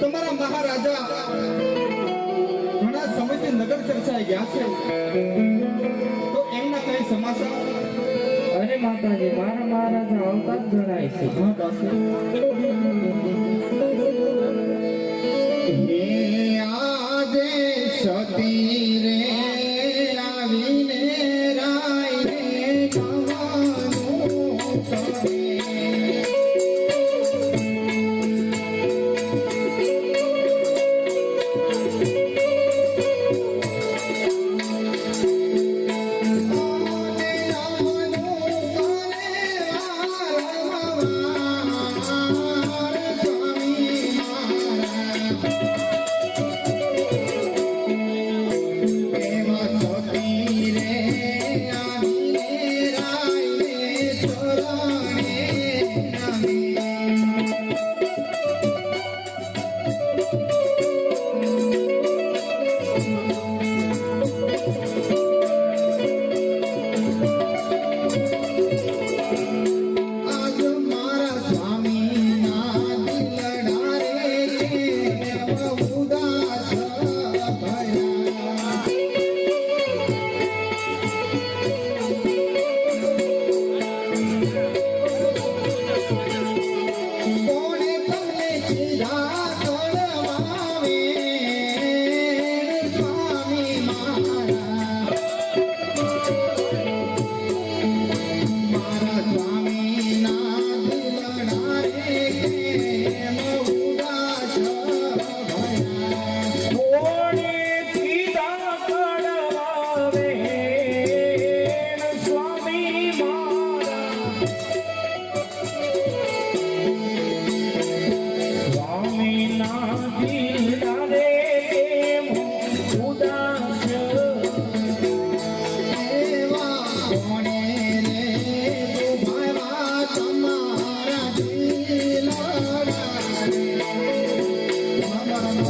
તમારા મહારાજા ઘણા સમયથી નગર ચર્ચાએ ગયા છે. તો એમના કઈ સમાચાર? અરે માતાજી મારા મહારાજા આવતા જણાય છે. Thank you.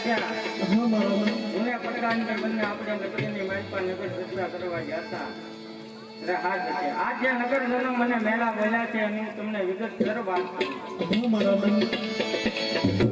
થયા જૂના પતરાની બંને આપણે નગરીની માલિકા નગર કરવા ગયા હતા આ જે નગરજનો મને મેલા બોલ્યા છે એની તમને વિગત કરવા હું મારા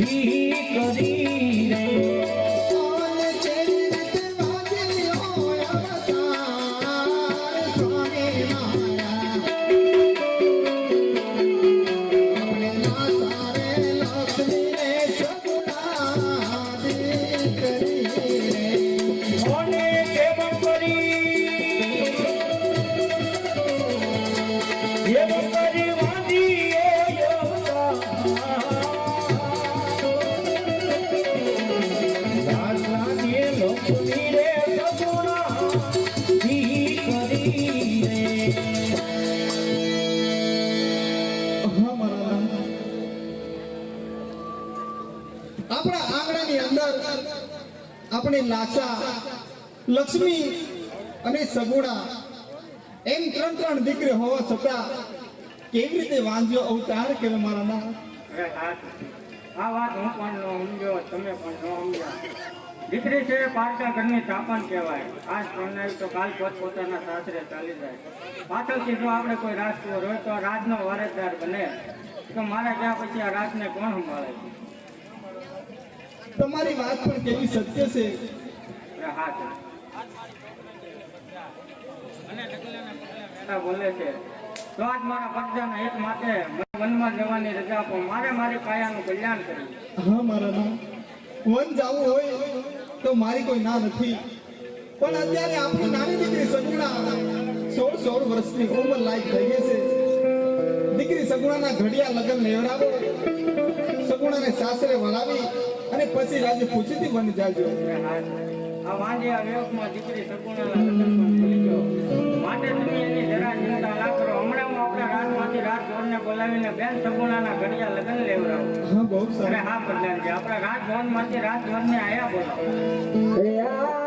સગુણા દીકરી લાચા લક્ષ્મી અને સગુણા એમ ત્રણ ત્રણ દીકરી હોવા છતાં કેવી રીતે વાંધ્યો અવતાર કે મારા ના આ વાત હું પણ ન સમજ્યો, તમે પણ ન સમજ્યા. દીકરી છે પારકા ઘરની ચાપણ કહેવાય. આજ પ્રણાય તો કાલ પોત પોતાના સાસરે ચાલી જાય. પાછળથી જો આપણે કોઈ રાજકુંવર હોય તો રાજનો વારસદાર બને. તો મારા ત્યાં પછી આ રાજને કોણ સંભાળે? તમારી વાત પણ કેવી સત્ય છે? બોલે છે. તો આજ મારા પગજાના એક માટે વનમાં જવાની રજા આપો. મારે મારી કાયાનું કલ્યાણ કર્યું હા મારા નામ. વન જવું હોય તો મારી કોઈ ના નથી. પણ અત્યારે આપણી નાની દીકરી સગુણા સોળ સોળ વર્ષની ઉંમર લાયક થઈ ગઈ છે. દીકરી સગુણાના ઘડિયા લગ્ન લેવડાવો. સગુણાને સાસરે વળાવી અને પછી રાજ્ય ખુશીથી બની જાજો. આ વાંજે આ વેવકમાં દીકરી સગુણાના માટે તમે એની જરા ચિંતા ના કરો. હમણાં હું આપણા રાજમાંથી રાજભવનને બોલાવીને બેન સગુણાના ઘડિયા લગ્ન લેવડાવું. હા બહુ સારું. હા પ્રધાનજી આપણા રાજભવનમાંથી રાજભવનને આયા બોલાવો.